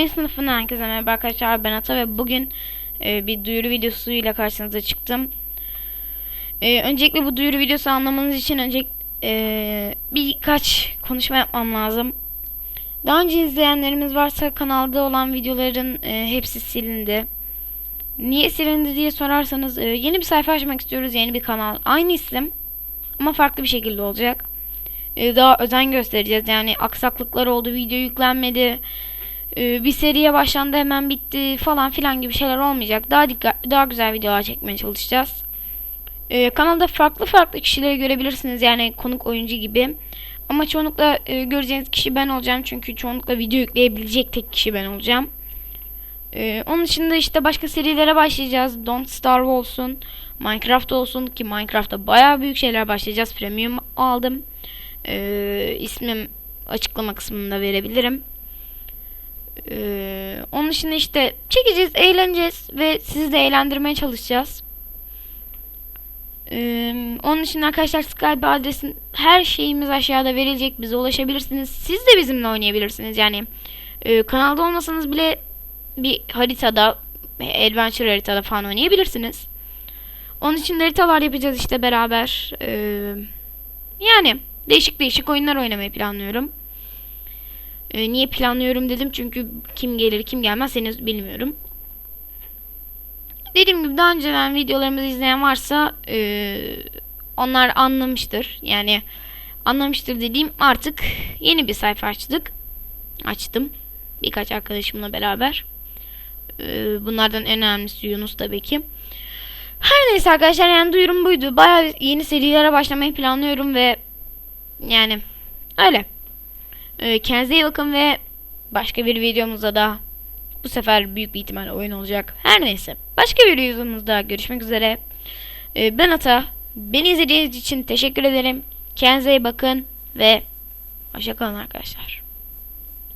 Oyun sınıfından herkese merhaba arkadaşlar ben Ata ve bugün e, bir duyuru videosuyla karşınıza çıktım. E, öncelikle bu duyuru videosu anlamanız için önce e, birkaç konuşma yapmam lazım. Daha önce izleyenlerimiz varsa kanalda olan videoların e, hepsi silindi. Niye silindi diye sorarsanız e, yeni bir sayfa açmak istiyoruz yeni bir kanal. Aynı isim ama farklı bir şekilde olacak. E, daha özen göstereceğiz yani aksaklıklar oldu video yüklenmedi ee, bir seriye başlandı hemen bitti falan filan gibi şeyler olmayacak. Daha dikkat, daha güzel videolar çekmeye çalışacağız. Ee, kanalda farklı farklı kişileri görebilirsiniz yani konuk oyuncu gibi. Ama çoğunlukla e, göreceğiniz kişi ben olacağım çünkü çoğunlukla video yükleyebilecek tek kişi ben olacağım. Ee, onun dışında işte başka serilere başlayacağız. Don't Starve olsun, Minecraft olsun ki Minecraft'ta bayağı büyük şeyler başlayacağız. Premium aldım. Ee, ismim açıklama kısmında verebilirim. Ee, onun dışında işte çekeceğiz, eğleneceğiz ve sizi de eğlendirmeye çalışacağız. Ee, onun için arkadaşlar Skype adresin her şeyimiz aşağıda verilecek. Bize ulaşabilirsiniz. Siz de bizimle oynayabilirsiniz. Yani e, kanalda olmasanız bile bir haritada, adventure haritada falan oynayabilirsiniz. Onun için haritalar yapacağız işte beraber. Ee, yani değişik değişik oyunlar oynamayı planlıyorum. E, niye planlıyorum dedim çünkü kim gelir kim gelmez henüz bilmiyorum. Dediğim gibi daha önceden videolarımızı izleyen varsa e, onlar anlamıştır. Yani anlamıştır dediğim artık yeni bir sayfa açtık. Açtım. Birkaç arkadaşımla beraber. E, bunlardan en önemlisi Yunus tabii ki. Her neyse arkadaşlar yani duyurum buydu. Bayağı yeni serilere başlamayı planlıyorum ve yani öyle. Ee, kendinize iyi bakın ve başka bir videomuzda da bu sefer büyük bir ihtimalle oyun olacak. Her neyse. Başka bir videomuzda görüşmek üzere. Ee, ben Ata. Beni izlediğiniz için teşekkür ederim. Kendinize iyi bakın ve hoşçakalın arkadaşlar.